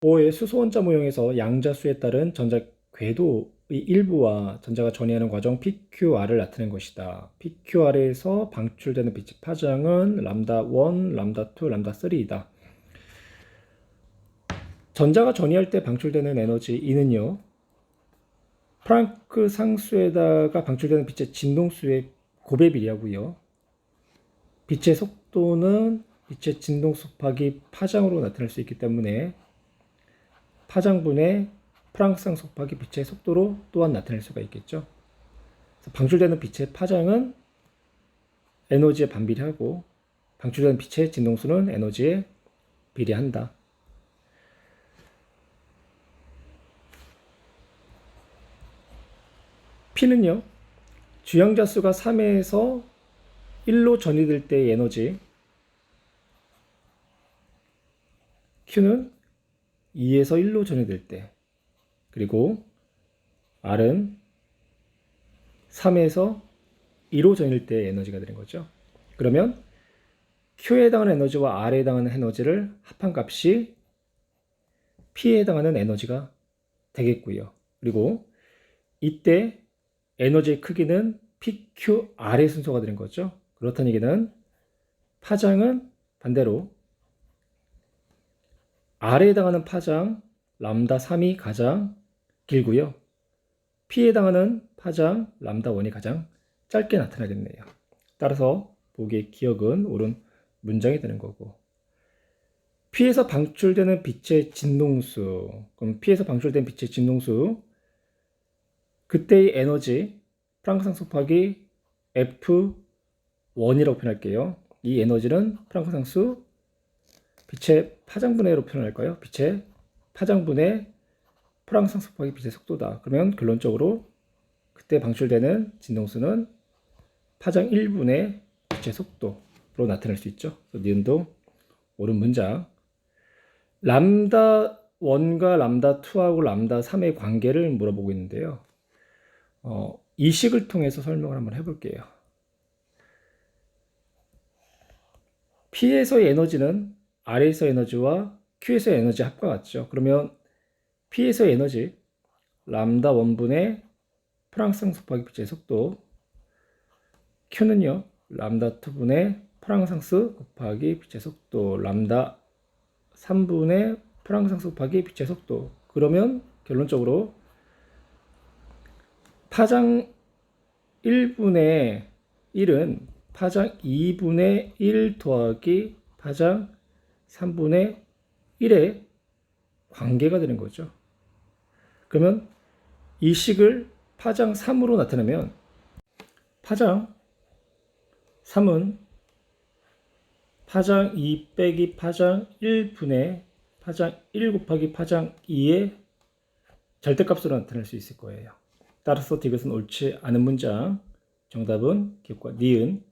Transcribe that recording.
5의 수소 원자 모형에서 양자수에 따른 전자 궤도의 일부와 전자가 전이하는 과정 PQR을 나타낸 것이다. PQR에서 방출되는 빛의 파장은 람다 1, 람다 2, 람다 3이다. 전자가 전이할 때 방출되는 에너지 E는요. 프랑크 상수에다가 방출되는 빛의 진동수의 곱에 비례하고요. 빛의 속도는 빛의 진동수 곱하기 파장으로 나타낼 수 있기 때문에 파장분의 프랑크상 곱하기 빛의 속도로 또한 나타낼 수가 있겠죠. 방출되는 빛의 파장은 에너지에 반비례하고 방출되는 빛의 진동수는 에너지에 비례한다. P는요, 주양자 수가 3에서 1로 전이될 때의 에너지, Q는 2에서 1로 전이될 때, 그리고 R은 3에서 2로 전일 때의 에너지가 되는 거죠. 그러면 Q에 해당하는 에너지와 R에 해당하는 에너지를 합한 값이 P에 해당하는 에너지가 되겠고요. 그리고 이때 에너지의 크기는 PQR의 순서가 되는 거죠. 그렇다는 얘기는 파장은 반대로 R에 해당하는 파장 람다 3이 가장 길고요. P에 해당하는 파장 람다 1이 가장 짧게 나타나겠네요. 따라서 보기의 기억은 옳은 문장이 되는 거고 P에서 방출되는 빛의 진동수 그럼 P에서 방출된 빛의 진동수 그때의 에너지 프랑크상 곱하기 F1이라고 표현할게요. 이 에너지는 프랑크 상수 빛의 파장분해로 표현할까요? 빛의 파장분의 프랑크 상수 곱하기 빛의 속도다. 그러면 결론적으로 그때 방출되는 진동수는 파장 1분의 빛의 속도로 나타낼 수 있죠. 니은도 옳은 문장. 람다 1과 람다 2하고 람다 3의 관계를 물어보고 있는데요. 어, 이 식을 통해서 설명을 한번 해볼게요. P에서의 에너지는 R에서의 에너지와 Q에서의 에너지 합과 같죠. 그러면 P에서의 에너지 람다 원분의 프랑스상 곱하기 빛의 속도 Q는요 람다 2분의 프랑상스 곱하기 빛의 속도 람다 3분의 프랑상스 곱하기 빛의 속도 그러면 결론적으로 파장 1분의 1은 파장 2분의 1 더하기 파장 3분의 1의 관계가 되는 거죠. 그러면 이 식을 파장 3으로 나타내면 파장 3은 파장 2 빼기 파장 1분의 파장 1 곱하기 파장 2의 절대값으로 나타낼 수 있을 거예요. 따라서 이것은 옳지 않은 문장. 정답은 기억과 니은